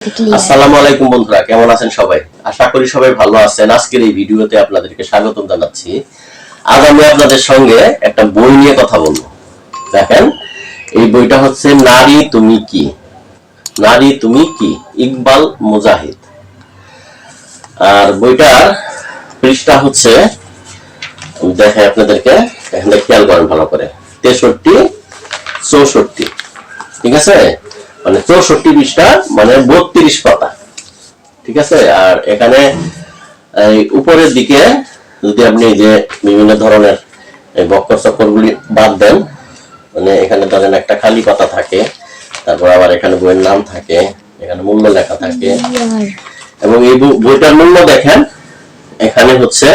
আসসালামু আলাইকুম বন্ধুরা, কেমন আছেন সবাই? আশা করি সবাই ভালো আছেন। আজকের এই ভিডিওতে আপনাদেরকে জানাচ্ছি। আজ আমি আপনাদের সঙ্গে একটা বই নিয়ে কথা বলব। দেখেন, এই বইটা হচ্ছে নারী তুমি কি? নারী তুমি কি? ইকবাল মুজাহিদ। আর বইটার পৃষ্ঠা হচ্ছে দেখাই আপনাদেরকে, এখানে খেয়াল করেন ভালো করে, তেষট্টি, চৌষট্টি। ঠিক আছে? মানে চৌষট্টি পৃষ্ঠা মানে বত্রিশ পাতা। ঠিক আছে? আর এখানে উপরের দিকে যদি আপনি যে বিভিন্ন ধরনের এই বক্কর চক্কর গুলি বাদ দেন মানে এখানে ধরেন একটা খালি পাতা থাকে, তারপর আবার এখানে বইয়ের নাম থাকে, এখানে মূল্য লেখা থাকে। এবং এই বইটার মূল্য দেখেন, এখানে হচ্ছে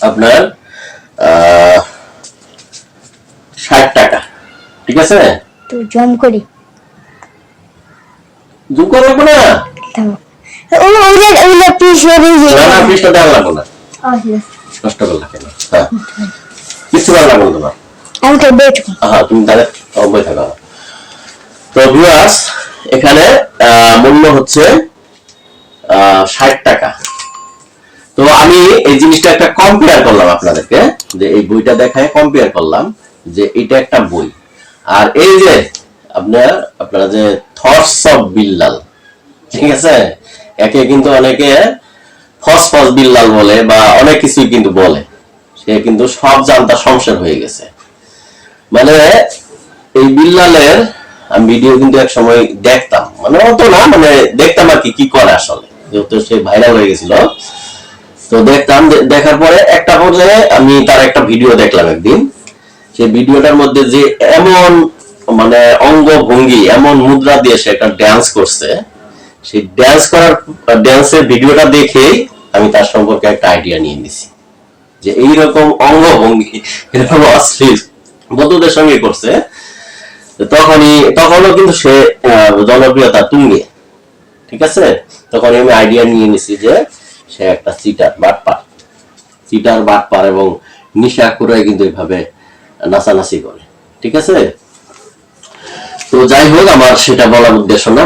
আপনার, আহ, ষাট টাকা। ঠিক আছে? জম করি। জুম করে রাখব না থামো ও ওইটা ওইটা পিস হয়ে না না পৃষ্ঠা দেওয়া লাগবো না। কষ্ট করে লাগে না হ্যাঁ। কিছু ভালো লাগবে তোমার। আমি তো বেট হ্যাঁ তুমি তাহলে অব্যয় থাকো। তো ভিউয়ার্স এখানে আহ, মূল্য হচ্ছে ষাট টাকা। তো আমি এই জিনিসটা একটা কম্পেয়ার করলাম আপনাদেরকে যে এই বইটা দেখায় কম্পেয়ার করলাম যে এটা একটা বই। আর এই যে আপনার, আপনারা যে থটস অফ বিল্লাল ঠিক আছে? একে কিন্তু অনেকে ফস ফস বিল্লাল বলে বা অনেক কিছুই কিন্তু বলে। সে কিন্তু সব জানতা সংসার হয়ে গেছে। মানে এই বিল্লালের আমি ভিডিও কিন্তু এক সময় দেখতাম। মানে অত না মানে দেখতাম আর কি কি করে আসলে। যেহেতু সে ভাইরাল হয়ে গেছিল। তো দেখতাম দেখার পরে একটা পর্যায়ে আমি তার একটা ভিডিও দেখলাম একদিন। সেই ভিডিওটার মধ্যে যে এমন মানে অঙ্গ ভঙ্গি এমন মুদ্রা দিয়ে সে একটা ড্যান্স করছে। সেই ড্যান্স করার ড্যান্সের ভিডিওটা দেখেই আমি তার সম্পর্কে একটা আইডিয়া নিয়ে নিছি। যে এইরকম অঙ্গভঙ্গি, এরকম অশ্লীল বন্ধুদের সঙ্গে করছে, তখনই, তখনও কিন্তু সে জনপ্রিয়তা তুঙ্গে। ঠিক আছে? তখন আমি আইডিয়া নিয়ে নিছি যে সে একটা চিটার বাটপার। চিটার বাটপার এবং নিশা করে কিন্তু এইভাবে নাচানাচি করে। ঠিক আছে? তো যাই হোক আমার সেটা বলার উদ্দেশ্য না।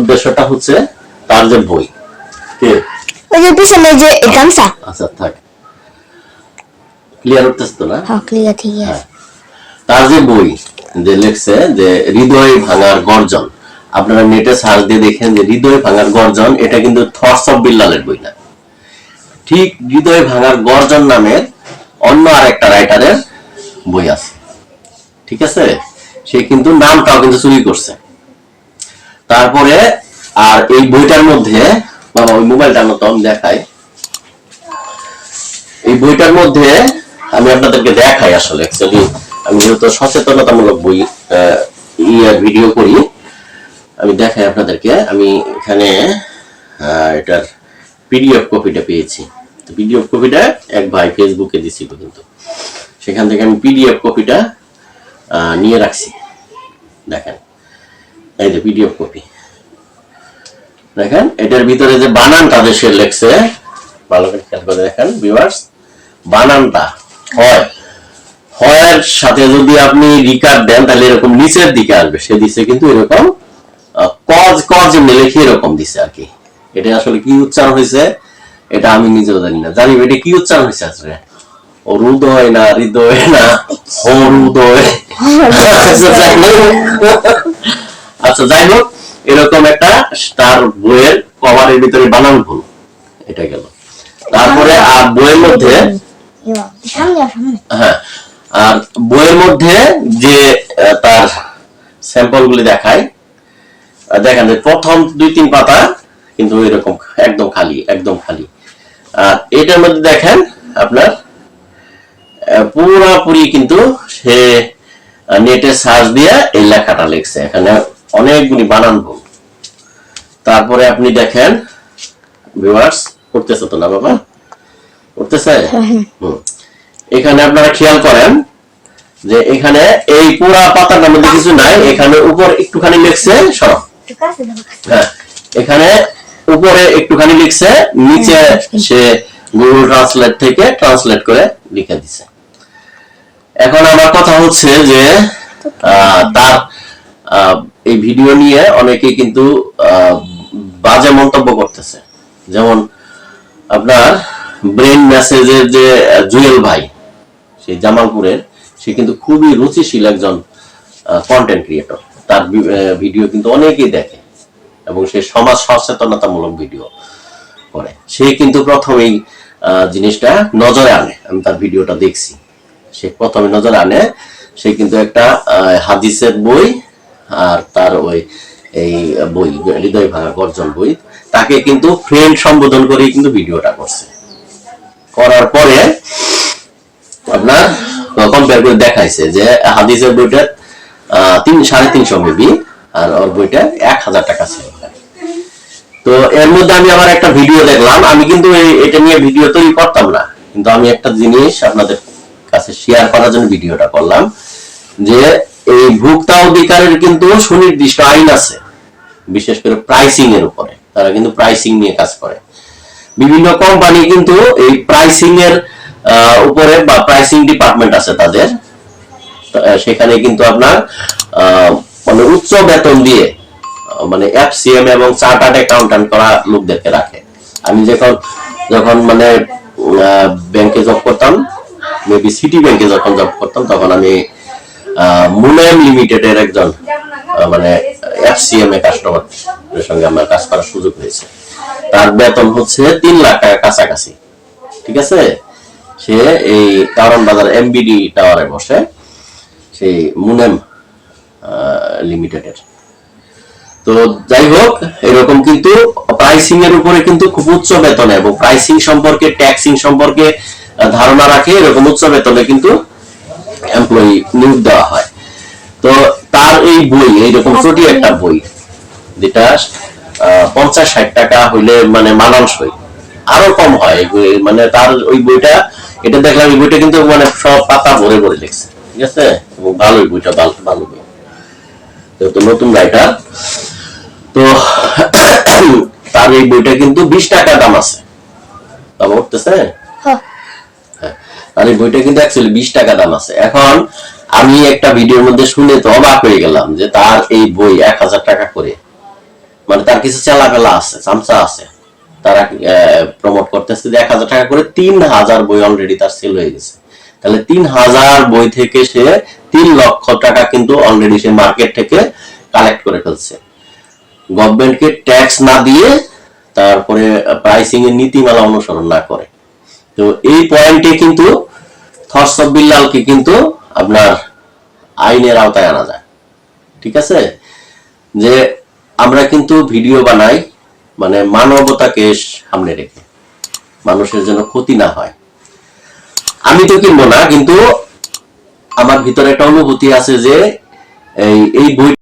উদ্দেশ্যটা হচ্ছে তার যে বই। কে? ওই যে পিছনে যে গামছা। আচ্ছা থাক। ক্লিয়ার তো না? হ্যাঁ ক্লিয়ার ঠিক আছে। তার যে বই যে লিখছে যে হৃদয় ভাঙার গর্জন। আপনারা নেটে সার্চ দিয়ে দেখেন যে হৃদয় ভাঙার গর্জন এটা কিন্তু থটস অফ বিল্লালের বই না। ঠিক হৃদয় ভাঙার গর্জন নামের অন্য আরেকটা রাইটারের বই আছে। ঠিক আছে? সে কিন্তু নামটাও কিন্তু চুরি করছে। তারপরে আর এই বইটার মধ্যে বাবা ওই মোবাইলটার মতো আমি দেখাই। এই বইটার মধ্যে আমি আপনাদেরকে দেখাই আসলে অ্যাকচুয়ালি আমি যেহেতু সচেতনতামূলক বই ইয়ে ভিডিও করি, আমি দেখাই আপনাদেরকে। আমি এখানে এটার পিডিএফ কপিটা পেয়েছি। পিডিএফ কপিটা এক ভাই ফেসবুকে দিছিল কিন্তু। সেখান থেকে আমি পিডিএফ কপিটা নিয়ে রাখছি। দেখেন, এই যে পিডিএফ কপি দেখেন, এটার ভিতরে যে বানানটা সে লেখছে, ভালো করে খেয়াল করে দেখেন ভিউয়ার্স বানানটা হয়। হয়ের সাথে যদি আপনি রিকার্ড দেন, তাহলে এরকম নিচের দিকে আসবে। সে দিছে কিন্তু এরকম কজ কজ এমনি লিখে এরকম দিছে আর কি। এটা আসলে কি উচ্চারণ হয়েছে, এটা আমি নিজেও জানি না। জানি, এটা কি উচ্চারণ হয়েছে আসলে হৃদয় না হৃদয় না হরুদয় আচ্ছা, যাই হোক। আচ্ছা এরকম একটা তার বইয়ের কভারের ভিতরে বানান ভুল এটা গেল। তারপরে আর বইয়ের মধ্যে হ্যাঁ আর বইয়ের মধ্যে যে তার স্যাম্পল গুলি দেখায় দেখেন যে প্রথম দুই তিন পাতা কিন্তু এরকম একদম খালি একদম খালি। আর এটার মধ্যে দেখেন আপনার পুরাপুরি কিন্তু সে নেটে সার্চ দিয়ে এই লেখাটা লিখছে। এখানে অনেকগুলি বানান ভুল। তারপরে আপনি দেখেন ভিউয়ার্স করতেছে তো না বাবা? হুম। এখানে আপনারা খেয়াল করেন যে এখানে এই পুরা পাতাটার মধ্যে কিছু নাই, এখানে উপর একটুখানি লিখছে সরব হ্যাঁ এখানে উপরে একটুখানি লিখছে, নিচে সে গুগল ট্রান্সলেট থেকে ট্রান্সলেট করে লিখে দিছে। এখন আমার কথা হচ্ছে যে তার এই ভিডিও নিয়ে অনেকে কিন্তু আহ, মন্তব্য করতেছে। যেমন আপনার ব্রেন মেসেজের যে জুয়েল ভাই সেই জামালপুরের সে কিন্তু খুবই রুচিশীল একজন কন্টেন্ট ক্রিয়েটর তার ভিডিও কিন্তু অনেকেই দেখে এবং সে সমাজ সচেতনতামূলক ভিডিও করে। সে কিন্তু প্রথমেই জিনিসটা নজরে আনে। আমি তার ভিডিওটা দেখছি। সে প্রথমে নজর আনে, সে কিন্তু একটা হাদিসের বই আর তার ওই, এই বই, হৃদয় ভাঙা গর্জন বই, তাকে কিন্তু ফ্রেন্ড সম্বোধন করে কিন্তু ভিডিওটা করছে। করার পরে আপনার কম্পেয়ার করে দেখাইছে যে হাদিসের বইটা তিন, সাড়ে তিনশো মেবি, আর ওর বইটা এক হাজার টাকা ছিল। তো এর মধ্যে আমি আবার একটা ভিডিও দেখলাম, আমি কিন্তু এটা নিয়ে ভিডিও তৈরি করতাম না। কিন্তু আমি একটা জিনিস আপনাদের কাছে শেয়ার করার জন্য ভিডিওটা করলাম, যে এই ভোক্তা অধিকারের কিন্তু সুনির্দিষ্ট আইন আছে, বিশেষ করে প্রাইসিং এর উপরে। তারা কিন্তু প্রাইসিং নিয়ে কাজ করে। বিভিন্ন কোম্পানি কিন্তু এই প্রাইসিং এর উপরে বা প্রাইসিং ডিপার্টমেন্ট আছে তাদের। সেখানে কিন্তু আপনার মানে উচ্চ বেতন দিয়ে মানে এফসিএম এবং চার্টার্ড অ্যাকাউন্ট্যান্ট করা লোকদেরকে রাখে। আমি যখন যখন মানে ব্যাংকে জব করতাম মেবি সিটি ব্যাংকে যখন জব করতাম, তখন আমি মুনাম লিমিটেডের একজন মানে এফসিএম এ কাস্টমারের সঙ্গে আমার কাজ করার সুযোগ হয়েছে। তার বেতন হচ্ছে তিন লাখ টাকা কাছাকাছি। ঠিক আছে? সে এই কারণ বাজার এমবিডি টাওয়ারে বসে, সেই মুনেম লিমিটেডের তো যাই হোক, এরকম কিন্তু প্রাইসিং এর উপরে কিন্তু খুব উচ্চ বেতন এবং প্রাইসিং সম্পর্কে ট্যাক্সিং সম্পর্কে ধারণা রাখে এরকম উচ্চ বেতনে কিন্তু এমপ্লয়ি নিয়োগ দেওয়া হয়। তো তার এই বই এইরকম ছোটি একটা বই যেটা পঞ্চাশ ষাট টাকা হইলে মানে মানানসই। আরও কম হয় মানে তার ওই বইটা এটা দেখলাম এই বইটা কিন্তু মানে সব পাতা ভরে ভরে লিখছে ঠিক আছে? এবং ভালো এই বইটা ভালো ভালো বই। যেহেতু নতুন রাইটার তো তার এই বইটা কিন্তু বিশ টাকা দাম আছে। তা উঠতেছে? হ্যাঁ। আর এই বইটা কিন্তু অ্যাকচুয়ালি বিশ টাকা দাম আছে। এখন আমি একটা ভিডিওর মধ্যে শুনে তো অবাক হয়ে গেলাম যে তার এই বই এক হাজার টাকা করে। মানে তার কিছু চেলাপেলা আছে, চামচা আছে। তারা প্রমোট করতেছে যে এক হাজার টাকা করে তিন হাজার বই অলরেডি তার সেল হয়ে গেছে। তাহলে তিন হাজার বই থেকে সে তিন লক্ষ টাকা কিন্তু অলরেডি সে মার্কেট থেকে কালেক্ট করে ফেলছে। গভর্নমেন্টকে ট্যাক্স না দিয়ে তারপরে প্রাইসিং এর নীতিমালা অনুসরণ না করে। তো এই পয়েন্টে কিন্তু থরসব বিল্লালকে কিন্তু আপনার আইনের আওতায় আনা যায়। ঠিক আছে? যে আমরা কিন্তু ভিডিও বানাই মানে মানবতাকে সামনে রেখে। মানুষের যেন ক্ষতি না হয়। আমি তো কিনবো না, কিন্তু আমার ভিতরে একটা অনুভূতি আছে যে এই বই